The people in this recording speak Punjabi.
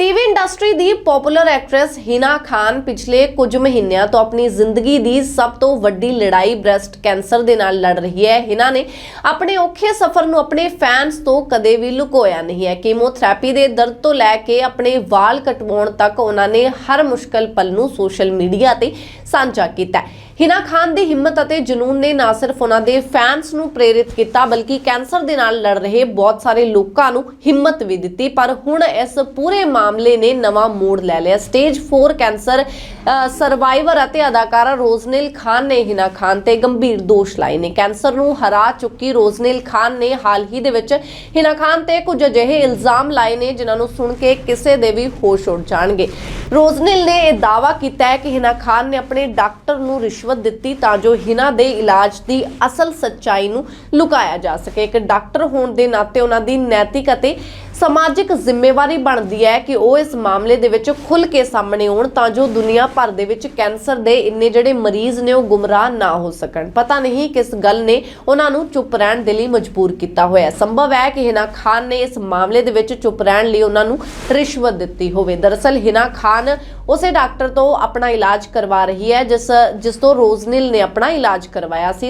ਟੀਵੀ ਇੰਡਸਟਰੀ ਦੀ ਪਪੂਲਰ ਐਕਟਰੈਸ ਹਿਨਾ ਖਾਨ ਪਿਛਲੇ ਕੁਝ ਮਹੀਨਿਆਂ ਤੋਂ ਆਪਣੀ ਜ਼ਿੰਦਗੀ ਦੀ ਸਭ ਤੋਂ ਵੱਡੀ ਲੜਾਈ ਬ੍ਰੈਸਟ ਕੈਂਸਰ ਦੇ ਨਾਲ ਲੜ ਰਹੀ ਹੈ। ਹਿਨਾ ਨੇ ਆਪਣੇ ਔਖੇ ਸਫ਼ਰ ਨੂੰ ਆਪਣੇ ਫੈਨਸ ਤੋਂ ਕਦੇ ਵੀ ਲੁਕੋਇਆ ਨਹੀਂ ਹੈ। ਕੀਮੋਥੈਰੇਪੀ ਦੇ ਦਰਦ ਤੋਂ ਲੈ ਕੇ ਆਪਣੇ ਵਾਲ ਕਟਵਾਉਣ ਤੱਕ ਉਹਨਾਂ ਨੇ ਹਰ ਮੁਸ਼ਕਲ ਪਲ ਨੂੰ ਸੋਸ਼ਲ ਮੀਡੀਆ ਤੇ ਸਾਂਝਾ ਕੀਤਾ। ਹਿਨਾ ਖਾਨ ਦੀ ਹਿੰਮਤ ਅਤੇ ਜਨੂਨ ਨੇ ਨਾ ਸਿਰਫ ਉਹਨਾਂ ਦੇ ਫੈਨਸ ਨੂੰ ਪ੍ਰੇਰਿਤ ਕੀਤਾ, ਬਲਕਿ ਕੈਂਸਰ ਦੇ ਨਾਲ ਲੜ ਰਹੇ ਬਹੁਤ ਸਾਰੇ ਲੋਕਾਂ ਨੂੰ ਹਿੰਮਤ ਵੀ ਦਿੱਤੀ, ਪਰ ਹੁਣ ਇਸ ਪੂਰੇ ਮਾਮਲੇ ਨੇ ਨਵਾਂ ਮੋੜ ਲੈ ਲਿਆ। ਸਟੇਜ 4 ਕੈਂਸਰ ਸਰਵਾਈਵਰ ਅਤੇ ਅਦਾਕਾਰਾ ਰੋਜ਼ਨਿਲ ਖਾਨ ਨੇ ਹਿਨਾ ਖਾਨ ਤੇ ਗੰਭੀਰ ਦੋਸ਼ ਲਾਏ ਨੇ। ਕੈਂਸਰ ਨੂੰ ਹਰਾ ਚੁੱਕੀ ਰੋਜ਼ਨਿਲ ਖਾਨ ਨੇ ਹਾਲ ਹੀ ਦੇ ਵਿੱਚ ਹਿਨਾ ਖਾਨ ਤੇ ਕੁਝ ਅਜਿਹੇ ਇਲਜ਼ਾਮ ਲਾਏ ਨੇ ਜਿਨ੍ਹਾਂ ਨੂੰ ਸੁਣ ਕੇ ਕਿਸੇ ਦੇ ਵੀ ਹੋਸ਼ ਉੱਡ ਜਾਣਗੇ। ਰੋਜ਼ਨਿਲ ਨੇ ਇਹ ਦਾਅਵਾ ਕੀਤਾ ਹੈ ਕਿ ਹਿਨਾ ਖਾਨ ਨੇ ਆਪਣੇ ਡਾਕਟਰ ਨੂੰ ਰਿਸ਼ਵਤ ਦਿੱਤੀ ਤਾਂ ਜੋ ਹਿਨਾ ਦੇ ਇਲਾਜ ਦੀ ਅਸਲ ਸੱਚਾਈ ਨੂੰ ਲੁਕਾਇਆ ਜਾ ਸਕੇ। ਇੱਕ ਡਾਕਟਰ ਹੋਣ ਦੇ ਨਾਤੇ ਉਹਨਾਂ ਦੀ ਨੈਤਿਕ ਅਤੇ ਸਮਾਜਿਕ ਜ਼ਿੰਮੇਵਾਰੀ ਬਣਦੀ ਹੈ ਕਿ ਉਹ ਇਸ ਮਾਮਲੇ ਦੇ ਵਿੱਚ ਖੁੱਲ ਕੇ ਸਾਹਮਣੇ ਆਉਣ ਤਾਂ ਜੋ ਦੁਨੀਆ ਭਰ ਦੇ ਵਿੱਚ ਕੈਂਸਰ ਦੇ ਇੰਨੇ ਜਿਹੜੇ ਮਰੀਜ਼ ਨੇ ਉਹ ਗੁੰਮਰਾਹ ਨਾ ਹੋ ਸਕਣ। ਪਤਾ ਨਹੀਂ ਕਿਸ ਗੱਲ ਨੇ ਉਹਨਾਂ ਨੂੰ ਚੁੱਪ ਰਹਿਣ ਦੇ ਲਈ ਮਜਬੂਰ ਕੀਤਾ ਹੋਇਆ ਸੰਭਵ ਹੈ ਕਿ ਹਿਨਾ ਖਾਨ ਨੇ ਇਸ ਮਾਮਲੇ ਦੇ ਵਿੱਚ ਚੁੱਪ ਰਹਿਣ ਲਈ ਉਹਨਾਂ ਨੂੰ ਰਿਸ਼ਵਤ ਦਿੱਤੀ ਹੋਵੇ। ਦਰਅਸਲ ਹਿਨਾ ਖਾਨ ਉਸੇ ਡਾਕਟਰ ਤੋਂ ਆਪਣਾ ਇਲਾਜ ਕਰਵਾ ਰਹੀ ਹੈ, ਜਿਸ ਜਿਸ ਤੋਂ ਰੋਜ਼ਨਿਲ ਨੇ ਆਪਣਾ ਇਲਾਜ ਕਰਵਾਇਆ ਸੀ।